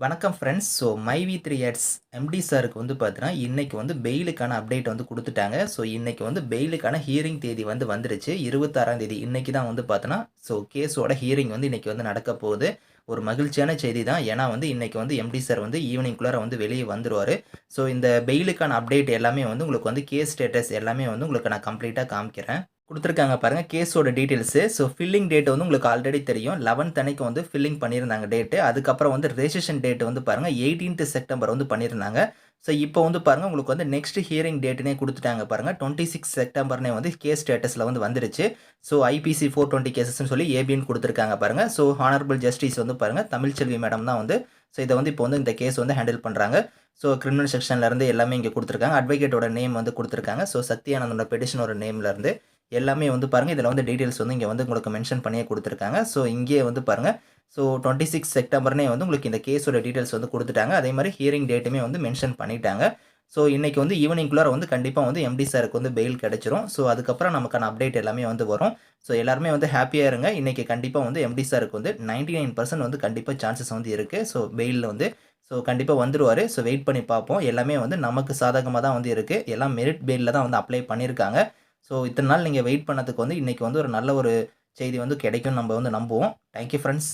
வணக்கம் friends so my V three ads MD சாருக்கு வந்து பார்த்தீங்கன்னா இன்றைக்கி வந்து பெயிலுக்கான அப்டேட் வந்து கொடுத்துட்டாங்க. ஸோ இன்றைக்கி வந்து பெயிலுக்கான ஹியரிங் தேதி வந்து வந்துருச்சு. இருபத்தாறாம் தேதி இன்றைக்கி தான் வந்து பார்த்தோன்னா ஸோ கேஸோட ஹியரிங் வந்து இன்றைக்கி வந்து நடக்க போகுது. ஒரு மகிழ்ச்சியான செய்தி தான். ஏன்னா வந்து இன்றைக்கி வந்து எம்டி சார் வந்து ஈவினிங்குள்ளார வந்து வெளியே வந்துருவார். ஸோ இந்த பெயிலுக்கான அப்டேட் எல்லாமே வந்து உங்களுக்கு வந்து கேஸ் ஸ்டேட்டஸ் எல்லாமே வந்து உங்களுக்கு நான் கம்ப்ளீட்டாக காமிக்கிறேன். கொடுத்துருக்காங்க பாருங்கள் கேஸோட டீட்டெயில்ஸு ஸோ ஃபில்லிங் டேட் வந்து உங்களுக்கு ஆல்ரெடி தெரியும். லெவன்த் அன்னைக்கு வந்து ஃபில்லிங் பண்ணியிருந்தாங்க டேட்டு அதுக்கப்புறம் வந்து ரெஜிஸ்ட்ரேஷன் டேட் வந்து பாருங்கள் எயிட்டீன்த் செப்டம்பர் வந்து பண்ணியிருந்தாங்க. ஸோ இப்போ வந்து பாருங்கள் உங்களுக்கு வந்து நெக்ஸ்ட் ஹியரிங் டேட்டுனே கொடுத்துட்டாங்க பாருங்கள் டுவெண்ட்டி சிக்ஸ் செப்டம்பர்னே வந்து கேஸ் ஸ்டேட்டஸில் வந்து வந்துருச்சு. ஸோ ஐபிசி ஃபோர் டுவெண்ட்டி கேசஸ்னு சொல்லி ஏபின்னு கொடுத்துருக்காங்க பாருங்கள் ஸோ ஹானரபிள் ஜஸ்டிஸ் வந்து பாருங்கள் தமிழ்ச்செல்வி மேடம் தான் வந்து ஸோ இதை வந்து இப்போ வந்து இந்த கேஸ் வந்து ஹேண்டில் பண்ணுறாங்க ஸோ கிரிமினல் செக்ஷன்லேருந்து எல்லாமே இங்கே கொடுத்துருக்காங்க. அட்வொகேட்டோட நேம் வந்து கொடுத்துருக்காங்க. ஸோ சத்யானந்தோட பெடிஷனோட நேம்லேருந்து எல்லாமே வந்து பாருங்கள் இதில் வந்து டீட்டெயில்ஸ் வந்து இங்கே வந்து உங்களுக்கு மென்ஷன் பண்ணியே கொடுத்துருக்காங்க. ஸோ இங்கே வந்து பாருங்கள் ஸோ டுவெண்ட்டி சிக்ஸ் செப்டம்பர்னே வந்து உங்களுக்கு இந்த கேஸோட டீட்டெயில்ஸ் வந்து கொடுத்துட்டாங்க. அதே மாதிரி ஹியரிங் டேட்டுமே வந்து மென்ஷன் பண்ணிட்டாங்க. ஸோ இன்றைக்கி வந்து ஈவினிங்குள்ளார வந்து கண்டிப்பாக வந்து எம்டி சாருக்கு வந்து பெயில் கிடச்சிரும். ஸோ அதுக்கப்புறம் நமக்கான அப்டேட் எல்லாமே வந்து வரும். ஸோ எல்லாருமே வந்து ஹாப்பியாக இருங்க. இன்றைக்கி கண்டிப்பாக வந்து எம்டி சாருக்கு வந்து நைன்டி நைன் பர்சன்ட் வந்து கண்டிப்பாக சான்சஸ் வந்து இருக்குது ஸோ பெயிலில் வந்து. ஸோ கண்டிப்பாக வந்துடுவார் ஸோ வெயிட் பண்ணி பார்ப்போம். எல்லாமே வந்து நமக்கு சாதகமாக தான் வந்து இருக்குது எல்லாம் மெரிட் பெயிலில் தான் வந்து அப்ளை பண்ணியிருக்காங்க ஸோ இத்தனை நாள் நீங்கள் வெயிட் பண்ணதுக்கு வந்து இன்றைக்கி வந்து ஒரு நல்ல ஒரு செய்தி வந்து கிடைக்கும் நம்ம வந்து நம்புவோம். Thank you friends